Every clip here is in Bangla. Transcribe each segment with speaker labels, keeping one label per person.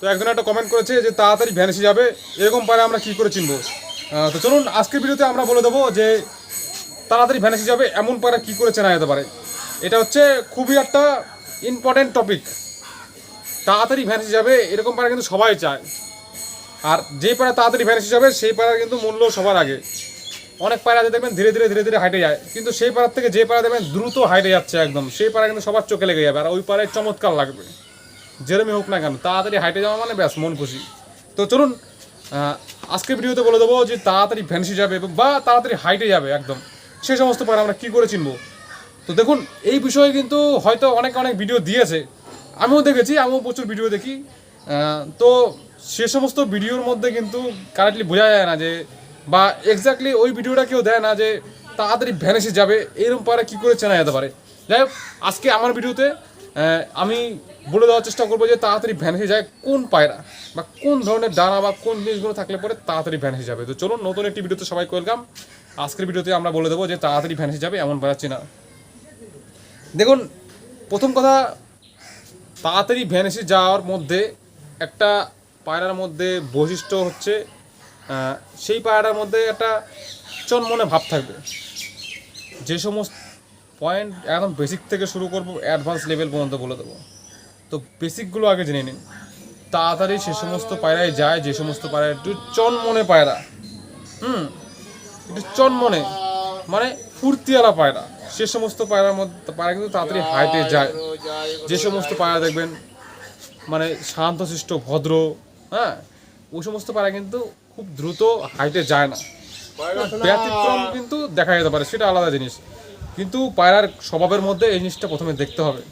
Speaker 1: তো একজন একটা কমেন্ট করেছে যে তাড়াতাড়ি ভ্যানিসে যাবে, এরকম পায়রা আমরা কি করে চিনবো? তো চলুন, আজকের ভিডিওতে আমরা বলে দেবো যে তাড়াতাড়ি ভ্যানিসে যাবে, এমন পায়রা কি করে চেনা যেতে পারে। এটা হচ্ছে খুবই একটা ইম্পর্টেন্ট টপিক তাড়াতাড়ি ভ্যানিসে যাবে, এরকম পায়রা কিন্তু সবাই চায়। আর যে পায়রা তাড়াতাড়ি ভ্যানিসে যাবে, সেই পায়রার কিন্তু মূল্য সবার আগে। অনেক পায়রা আছে দেখবেন, ধীরে ধীরে ধীরে ধীরে হাইটে যায়। কিন্তু সেই পাড়ার থেকে যে পাড়া দেখবেন, দ্রুত হাইটে যাচ্ছে একদম। সেই পাড়া কিন্তু সবার চোখে লেগে যাবে, আর ওই পাড়ায় চমৎকার লাগবে। যেরমই হোক না কেন তাড়াতাড়ি হাইটে যাওয়া মানে ব্যাস মন খুশি। তো চলুন আহ, আজকের ভিডিওতে বলে দেবো যে তাড়াতাড়ি ভ্যানিসে যাবে বা তাড়াতাড়ি হাইটে যাবে একদম। সে সমস্ত পাড়া আমরা কী করে চিনবো? তো দেখুন এই বিষয়ে কিন্তু হয়তো অনেক অনেক ভিডিও দিয়েছে। আমিও দেখেছি আমিও প্রচুর ভিডিও দেখি। তো সে সমস্ত ভিডিওর মধ্যে কিন্তু কারেক্টলি বোঝা যায় না যে বা এক্স্যাক্টলি ওই ভিডিওটা কেউ দেয় না যে তাড়াতাড়ি ভ্যানিসে যাবে এরকম পায়রা কী করে চেনা যেতে পারে? যাই হোক আজকে আমার ভিডিওতে আমি বলে দেওয়ার চেষ্টা করব যে তাড়াতাড়ি ভ্যানিসে যায়, কোন পায়রা বা কোন ধরনের ডানা বা কোন জিনিসগুলো থাকলে পরে তাড়াতাড়ি ভ্যানিসে যাবে। তো চলুন, নতুন একটি ভিডিওতে সবাই ওয়েলকাম আজকের ভিডিওতে আমরা বলে দেবো যে তাড়াতাড়ি ভ্যানিসে যাবে এমন পায়রা চেনা। দেখুন, প্রথম কথা, তাড়াতাড়ি ভ্যানিসে যাওয়ার মধ্যে একটা পায়রার মধ্যে বৈশিষ্ট্য হচ্ছে সেই পায়রার মধ্যে একটা চনমনে ভাব থাকবে। যে সমস্ত পয়েন্ট একদম বেসিক থেকে শুরু করব অ্যাডভান্স লেভেল পর্যন্ত বলে দেবো। তো বেসিকগুলো আগে জেনে নিন। তাড়াতাড়ি সে সমস্ত পায়রায় যায়, যে সমস্ত পায়রা একটু চনমনে পায়রা। হুম? একটু চনমনে মানে ফুর্তিওয়ালা পায়রা। সে সমস্ত পায়রার মধ্যে, পায়রা কিন্তু তাড়াতাড়ি হাইটে যায়। যে সমস্ত পায়রা দেখবেন মানে শান্তশিষ্ট, ভদ্র হ্যাঁ? ওই সমস্ত পায়রা কিন্তু খুব দ্রুত হাইটে যায় না। ব্যতিক্রম কিন্তু দেখা যেতে পারে, সেটা আলাদা জিনিস। কিন্তু পায়রার স্বভাবের মধ্যে এই জিনিসটা প্রথমে দেখতে হবে।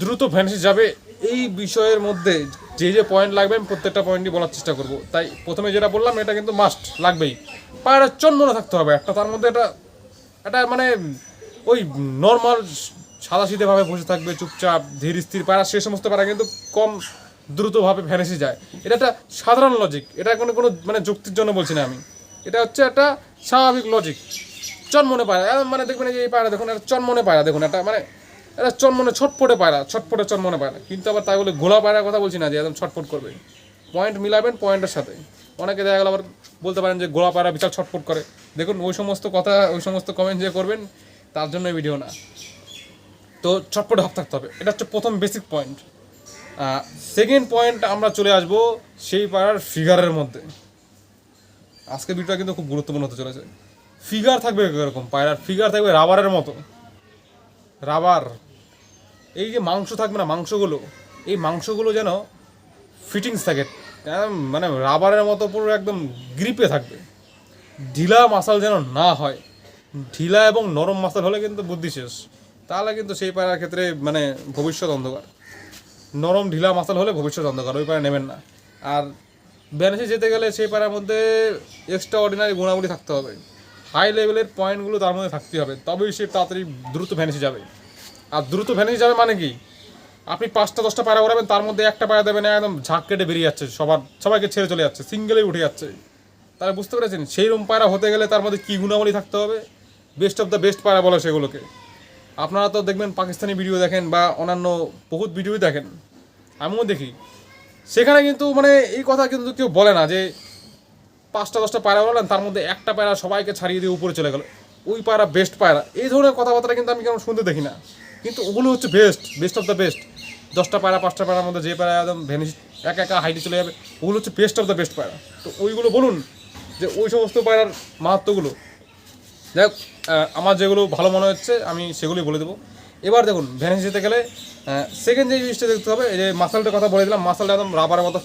Speaker 1: দ্রুত ভ্যানিসে যাবে, এই বিষয়ের মধ্যে যে যে পয়েন্ট লাগবে আমি প্রত্যেকটা পয়েন্টই বলার চেষ্টা করব। তাই প্রথমে যেটা বললাম, এটা কিন্তু মাস্ট লাগবেই। পায়রা চন্মনে থাকতে হবে একটা, তার মধ্যে একটা একটা মানে ওই নর্মাল সাদা ভাবে বসে থাকবে, চুপচাপ, ধীর স্থির পায়রা, সে সমস্ত পায়রা কিন্তু কম দ্রুতভাবে ভ্যানিসে যায়। এটা একটা সাধারণ লজিক এটা কোনো কোনো মানে যুক্তির জন্য বলছি না আমি। এটা হচ্ছে একটা স্বাভাবিক লজিক চনমনে পায়রা মানে দেখবেন এই যে এই পায়রা দেখুন, একটা চনমনে পায়রা দেখুন, একটা মানে এটা চনমনে ছটপটে পায়রা, ছটপটে চনমনে পায়রা। কিন্তু আবার তাই বলে গোলা পায়রার কথা বলছি না যে একদম ছটফট করবে। পয়েন্ট মিলাবেন পয়েন্টের সাথে। অনেকে দেখা গেল আবার বলতে পারেন যে গোলা পায়রা বিশাল ছটফট করে। দেখুন, ওই সমস্ত কথা, ওই সমস্ত কমেন্ট যে করবেন, তার জন্য ভিডিও না। তো ছটপটে ভাব থাকতে হবে। এটা হচ্ছে প্রথম বেসিক পয়েন্ট সেকেন্ড পয়েন্ট আমরা চলে আসব সেই পাড়ার ফিগারের মধ্যে। আজকের ভিডিওটা কিন্তু খুব গুরুত্বপূর্ণ হতে চলেছে। ফিগার থাকবে এরকম, পায়রার ফিগার থাকবে রাবারের মতো। রাবার, এই যে মাংস থাকবে না, মাংসগুলো, এই মাংসগুলো যেন ফিটিংস থাকে। মানে রাবারের মতো পুরো একদম গ্রিপে থাকবে। ঢিলা মাসাল যেন না হয়। ঢিলা এবং নরম মাসাল হলে কিন্তু বুদ্ধি শেষ। তাহলে কিন্তু সেই পায়রার ক্ষেত্রে মানে ভবিষ্যৎ অন্ধকার। নরম ঢিলা মাসাল হলে ভবিষ্যৎ অন্ধকার, ওই পায়রা নেবেন না। আর ব্যানেসে যেতে গেলে সেই পায়রার মধ্যে এক্সট্রা অর্ডিনারি গুণাগুলি থাকতে হবে। হাই লেভেলের পয়েন্টগুলো তার মধ্যে থাকতে হবে। তবেই সে তাড়াতাড়ি দ্রুত ভ্যানিসে যাবে। আর দ্রুত ভ্যানিসে যাবে মানে কি? আপনি পাঁচটা, দশটা পায়রা ওড়াবেন তার মধ্যে একটা পায়রা দেবেন, একদম ঝাঁক কেটে বেরিয়ে যাচ্ছে, সবার, সবাইকে ছেড়ে চলে যাচ্ছে সিঙ্গেলেই উঠে যাচ্ছে। তারা বুঝতে পেরেছেন? সেই রকম পায়রা হতে গেলে তার মধ্যে কী গুণাবলী থাকতে হবে? বেস্ট অফ দ্য বেস্ট পায়রা বলে সেগুলোকে। আপনারা তো দেখবেন পাকিস্তানি ভিডিও দেখেন বা অন্যান্য বহুত ভিডিওই দেখেন। আমিও দেখি। সেখানে কিন্তু মানে এই কথা কিন্তু কেউ বলে না যে পাঁচটা, দশটা পায়রা বললেন তার মধ্যে একটা পায়রা সবাইকে ছাড়িয়ে দিয়ে উপরে চলে গেল। ওই পায়রা বেস্ট পায়রা। এই ধরনের কথাবার্তা কিন্তু আমি কেমন শুনতে দেখি না। কিন্তু ওগুলো হচ্ছে best best of the best দশটা পায়রা, পাঁচটা পায়রার মধ্যে যে পায়রা একদম ভ্যানিশ একা একা হাইটে চলে যাবে, ওগুলো হচ্ছে বেস্ট অফ দ্য বেস্ট পায়রা। তো ওইগুলো বলুন যে ওই সমস্ত পায়রার মাহাত্মগুলো যাই হোক আমার যেগুলো ভালো মনে হচ্ছে, আমি সেগুলোই বলে দেবো। এবার দেখুন ভ্যানিস যেতে গেলে সেকেন্ড যে জিনিসটা দেখতে হবে, এই যে মাসালটার কথা বলে দিলাম, মাসালটা একদম রাবারের মতো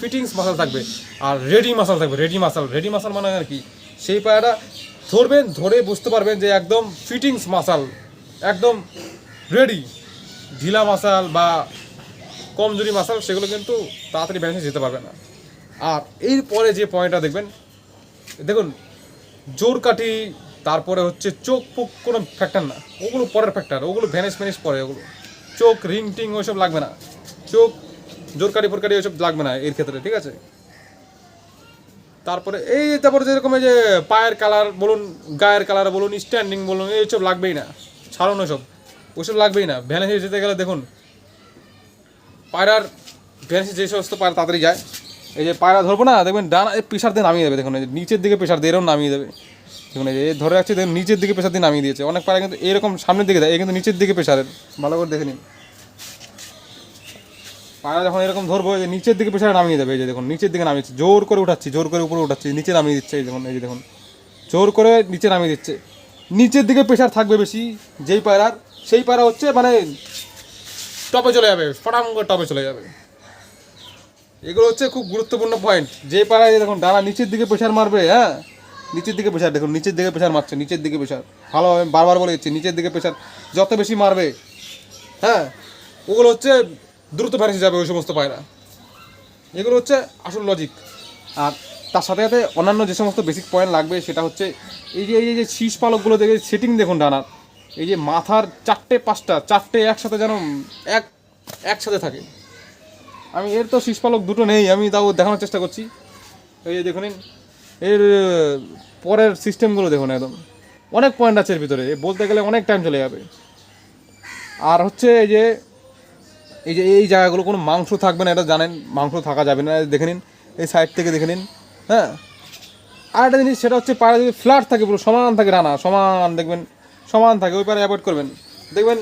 Speaker 1: ফিটিংস মাসাল থাকবে আর রেডি মাসাল থাকবে রেডি মাসাল রেডি মাসাল মানে আর কি? সেই পায়রাটা ধরবেন, ধরে বুঝতে পারবেন যে একদম ফিটিংস মাসাল একদম রেডি ঢিলা মাসাল বা কমজোরি মাসাল সেগুলো কিন্তু তাড়াতাড়ি ভ্যানিসে যেতে পারবে না। আর এরপরে যে পয়েন্টটা দেখবেন, দেখুন, জোর কাঠি, তারপরে হচ্ছে চোখ পোক কোনো ফ্যাক্টর না। ওগুলো পরের ফ্যাক্টর ওগুলো ভ্যানিস ফ্যানিস পরে ওগুলো। চোখ রিং টিং ওইসব লাগবে না। চোখ জোর কাঠি ফোরকাঠি ওইসব লাগবে না এর ক্ষেত্রে, ঠিক আছে? তারপরে এই, তারপরে যেরকম যে পায়ের কালার বলুন, গায়ের কালার বলুন স্ট্যান্ডিং বলুন, এইসব লাগবেই না। ছাড়ুন ওসব ওইসব লাগবেই না। ভ্যানে যেতে গেলে দেখুন, পায়রার ভ্যানিসি যে সমস্ত পায়রা তাড়াতাড়ি যায়, এই যে পায়রা ধরবো না, দেখবেন ডানা, এই প্রেশার দিয়ে নামিয়ে দেবে। দেখুন, এই নিচের দিকে প্রেশার দিয়ে এরকম নামিয়ে দেবে। দেখুন, এই যে ধরে রাখছে, দেখুন, নিচের দিকে প্রেশার দিয়ে নামিয়ে দিয়েছে। অনেক পায়রা কিন্তু এরকম সামনের দিকে দেয় এই কিন্তু নিচের দিকে প্রেশারের ভালো করে দেখে নিন। পায়রা যখন এরকম ধরবো যে নিচের দিকে প্রেশারে নামিয়ে দেবে, এই যে দেখুন, নিচের দিকে নামিয়েছে জোর করে উঠাচ্ছি, জোর করে উপরে উঠাচ্ছি, নিচে নামিয়ে দিচ্ছে, এই দেখুন, এই যে দেখুন, জোর করে নিচে নামিয়ে দিচ্ছে। নিচের দিকে প্রেশার থাকবে বেশি, যেই পায়রার সেই পায়রা হচ্ছে মানে টপে চলে যাবে ফটাম করে টপে চলে যাবে। এগুলো হচ্ছে খুব গুরুত্বপূর্ণ পয়েন্ট যে পাড়ায় দেখুন, ডানা নিচের দিকে প্রেশার মারবে হ্যাঁ? নিচের দিকে প্রেশার দেখুন, নিচের দিকে প্রেশার মারছে, নিচের দিকে প্রেশার ভালোভাবে বারবার বলে দিচ্ছি, নিচের দিকে প্রেশার যত বেশি মারবে হ্যাঁ? ওগুলো হচ্ছে দ্রুত ভ্যানিসে যাবে ওই সমস্ত পায়রা। এগুলো হচ্ছে আসল লজিক আর তার সাথে সাথে অন্যান্য যে সমস্ত বেসিক পয়েন্ট লাগবে সেটা হচ্ছে এই যে এই যে শীষ পালকগুলো দেখে সেটিং দেখুন ডানার। এই যে মাথার চারটে, পাঁচটা, চারটে একসাথে যেন এক, একসাথে থাকে। আমি, এর তো শীষ পালক দুটো নেই, আমি তাও দেখানোর চেষ্টা করছি। এই যে দেখুন, এর পরের সিস্টেমগুলো দেখুন একদম। অনেক পয়েন্ট আছে এর ভিতরে বলতে গেলে অনেক টাইম চলে যাবে। আর হচ্ছে এই যে এই যে এই জায়গাগুলো কোনো মাংস থাকবে না, এটা জানেন, মাংস থাকা যাবে না, দেখে নিন, এই সাইড থেকে দেখে নিন হ্যাঁ? আর একটা জিনিস, সেটা হচ্ছে পাড়া যদি ফ্ল্যাট থাকে পুরো, সমান থাকে রানা, সমান, দেখবেন, সমান থাকে, ওই পারে অ্যাভয়েড করবেন। দেখবেন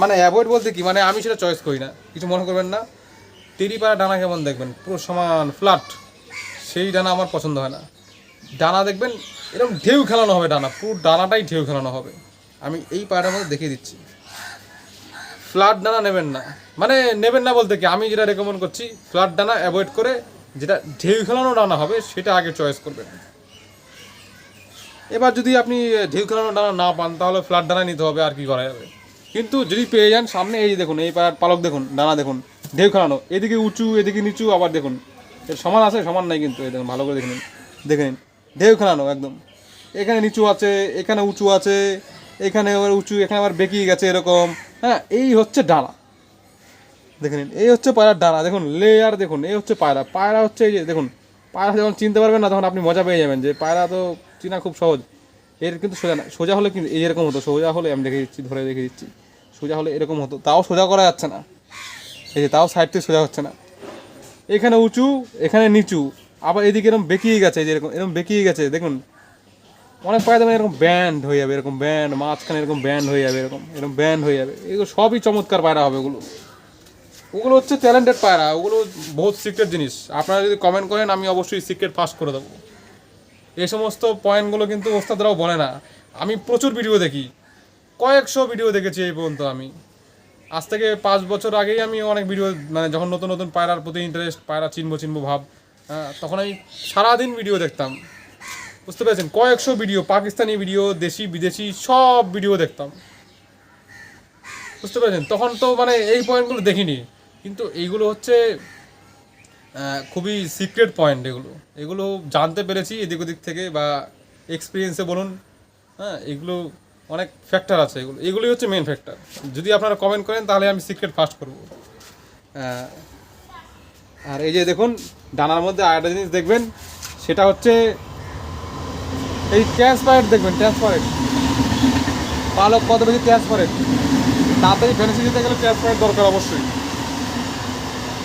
Speaker 1: মানে অ্যাভয়েড বলতে কি মানে আমি সেটা চয়েস করি না, কিছু মনে করবেন না। তেরি পাড়া ডানা কেমন দেখবেন, পুরো সমান ফ্ল্যাট সেই ডানা আমার পছন্দ হয় না। ডানা দেখবেন, এরকম ঢেউ খেলানো হবে ডানা, পুরো ডানাটাই ঢেউ খেলানো হবে। আমি এই পাড়ার মধ্যে দেখিয়ে দিচ্ছি। ফ্ল্যাট ডানা নেবেন না। মানে নেবেন না বলতে কি, আমি যেটা রেকমেন্ড করছি ফ্ল্যাট ডানা অ্যাভয়েড করে যেটা ঢেউ খেলানো ডানা হবে, সেটা আগে চয়েস করবেন। এবার যদি আপনি ঢেউ খেলানো ডানা না পান, তাহলে ফ্ল্যাট ডানা নিতে হবে, আর কি করা যাবে? কিন্তু যদি পেয়ে যান, সামনে এই দেখুন, এই পালক দেখুন ডানা দেখুন, ঢেউ খেলানো, এদিকে উঁচু, এদিকে নিচু, আবার দেখুন। সমান আছে, সমান নাই কিন্তু, এই দেখুন, ভালো করে দেখে নিন দেখে নিন। ঢেউ খেলানো, একদম। এখানে নিচু আছে, এখানে উঁচু আছে, এখানে আবার উঁচু, এখানে আবার বেঁকিয়ে গেছে এরকম। হ্যাঁ এই হচ্ছে ডানা দেখে নিন, এই হচ্ছে পায়রার ডানা দেখুন লেয়ার দেখুন, এই হচ্ছে পায়রা। পায়রা হচ্ছে এই যে, দেখুন, পায়রা যখন চিনতে পারবেন না, তখন আপনি মজা পেয়ে যাবেন যে পায়রা তো চিনা খুব সহজ। এর কিন্তু সোজা না, সোজা হলে কিন্তু এই এরকম হতো, সোজা হলে আমি দেখে দিচ্ছি, ধরে দেখে দিচ্ছি। সোজা হলে এরকম হতো, তাও সোজা করা যাচ্ছে না। এই যে, তাও সাইড থেকে সোজা হচ্ছে না। এখানে উঁচু, এখানে নিচু। আবার এদিকে এরকম বেঁকিয়ে গেছে যে এরকম এরকম বেঁকিয়ে গেছে, দেখুন। অনেক পায়ে দেবেন, এরকম ব্যান্ড হয়ে যাবে, এরকম ব্যান্ড মাঝখানে এরকম ব্যান্ড হয়ে যাবে, এরকম এরকম ব্যান্ড হয়ে যাবে। এগুলো সবই চমৎকার পায়রা হবে ওগুলো ওগুলো হচ্ছে ট্যালেন্টেড পায়রা, ওগুলো বহুত সিক্রেট জিনিস। আপনারা যদি কমেন্ট করেন, আমি অবশ্যই সিক্রেট ফাস্ট করে দেবো। এই সমস্ত পয়েন্টগুলো কিন্তু ওস্তাদরাও বলে না। আমি প্রচুর ভিডিও দেখি। কয়েকশো ভিডিও দেখেছি এই পর্যন্ত আমি। আজ থেকে পাঁচ বছর আগেই আমি অনেক ভিডিও মানে যখন নতুন নতুন পায়রার প্রতি ইন্টারেস্ট পায়রা চিনবো চিনবো ভাব তখন আমি সারাদিন ভিডিও দেখতাম। বুঝতে পেরেছেন? কয়েকশো ভিডিও পাকিস্তানি ভিডিও দেশি, বিদেশি, সব ভিডিও দেখতাম। বুঝতে পেরেছেন? তখন তো মানে এই পয়েন্টগুলো দেখিনি। কিন্তু এইগুলো হচ্ছে খুবই সিক্রেট পয়েন্ট এগুলো। এগুলো জানতে পেরেছি এদিক ওদিক থেকে বা এক্সপিরিয়েন্সে বলুন। হ্যাঁ এগুলো অনেক ফ্যাক্টর আছে এগুলো। এগুলোই হচ্ছে মেন ফ্যাক্টর যদি আপনারা কমেন্ট করেন, তাহলে আমি সিক্রেট ফাস্ট করব। আর এই যে দেখুন, ডানার মধ্যে আরেকটা জিনিস দেখবেন, সেটা হচ্ছে এই ট্রান্সপারেন্ট দেখবেন ট্রান্সপারেন্ট পালক কত বেশি ট্রান্সপারেন্ট তাড়াতাড়ি ফেন্সি দিতে গেলে ট্রান্সপারেন্ট দরকার অবশ্যই।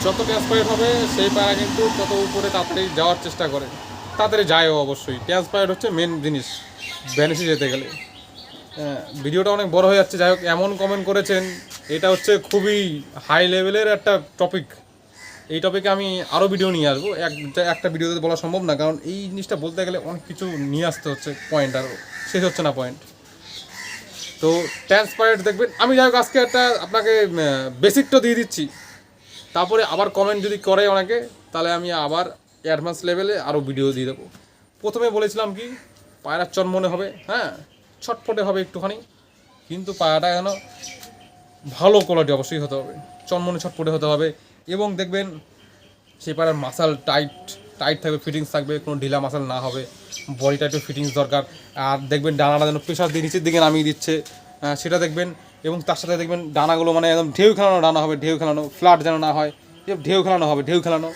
Speaker 1: যত ট্রান্সপারেন্ট হবে সেই পায়রা কিন্তু তত উপরে তাড়াতাড়ি যাওয়ার চেষ্টা করে। তাড়াতাড়ি যায়ও অবশ্যই। ট্রান্সপারেন্ট হচ্ছে মেন জিনিস ভ্যানিসে যেতে গেলে। হ্যাঁ, ভিডিওটা অনেক বড় হয়ে যাচ্ছে। যাই হোক এমন কমেন্ট করেছেন এটা হচ্ছে খুবই হাই লেভেলের একটা টপিক এই টপিকে আমি আরও ভিডিও নিয়ে আসব। এক, একটা ভিডিওতে বলা সম্ভব না, কারণ এই জিনিসটা বলতে গেলে অনেক কিছু নিয়ে আসতে হচ্ছে পয়েন্ট আর শেষ হচ্ছে না পয়েন্ট তো ট্রান্সপারেন্ট দেখবেন, আমি যাই হোক আজকে একটা আপনাকে বেসিকটা দিয়ে দিচ্ছি। তারপরে আবার কমেন্ট যদি করে অনেকে, তাহলে আমি আবার অ্যাডভান্স লেভেলে আরও ভিডিও দিয়ে দেবো। প্রথমে বলেছিলাম কি, পায়রার চনমনে হবে হ্যাঁ ছটফটে হবে একটুখানি, কিন্তু পায়রাটা যেন ভালো কোয়ালিটি অবশ্যই হতে হবে। চনমনে ছটফটে হতে হবে এবং দেখবেন সেই পায়রার মাসাল টাইট টাইট থাকবে ফিটিংস থাকবে, কোনো ঢিলা মাসাল না হবে। বডি টাইপের ফিটিংস দরকার। আর দেখবেন ডানাটা যেন প্রেশার দিয়ে নিচের দিকে নামিয়ে দিচ্ছে সেটা দেখবেন। এবং তার সাথে দেখবেন ডানাগুলো মানে একদম ঢেউ খেলানো ডানা হবে, ঢেউ খেলানো ফ্ল্যাট যেন না হয়। ঢেউ খেলানো হবে, ঢেউ খেলানো।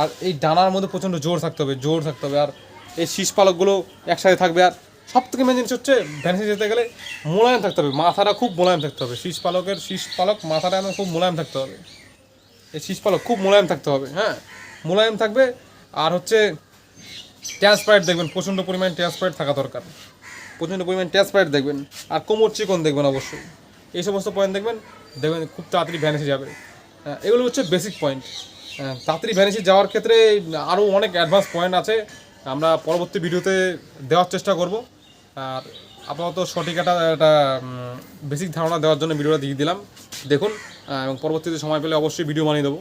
Speaker 1: আর এই ডানার মধ্যে প্রচণ্ড জোর থাকতে হবে, জোর থাকতে হবে। আর এই শীষ পালকগুলো একসাথে থাকবে। আর সব থেকে মেন জিনিস হচ্ছে ভ্যানিসে যেতে গেলে মোলায়েম থাকতে হবে, মাথাটা খুব মোলায়েম থাকতে হবে। শীষ পালকের, শীষ পালক মাথাটা খুব মোলায়েম থাকতে হবে। এই শীষ পালক খুব মোলায়েম থাকতে হবে হ্যাঁ? মোলায়েম থাকবে আর হচ্ছে ট্যাসপাইট দেখবেন প্রচণ্ড পরিমাণ ট্যাসপাইট থাকা দরকার। প্রচণ্ড পরিমাণ ট্যাসপাইট দেখবেন আর কোমর চিকন দেখবেন অবশ্যই। এই সমস্ত পয়েন্ট দেখবেন দেখবেন খুব তাড়াতাড়ি ভ্যানিসে যাবে। হ্যাঁ, এগুলো হচ্ছে বেসিক পয়েন্ট তাড়াতাড়ি ভ্যানিসে যাওয়ার ক্ষেত্রে আরও অনেক অ্যাডভান্স পয়েন্ট আছে। আমরা পরবর্তী ভিডিওতে দেওয়ার চেষ্টা করব। আর আপাতত সঠিক একটা বেসিক ধারণা দেওয়ার জন্য ভিডিওটা দিয়ে দিলাম। দেখুন এবং পরবর্তীতে সময় পেলে অবশ্যই ভিডিও বানিয়ে দেবো।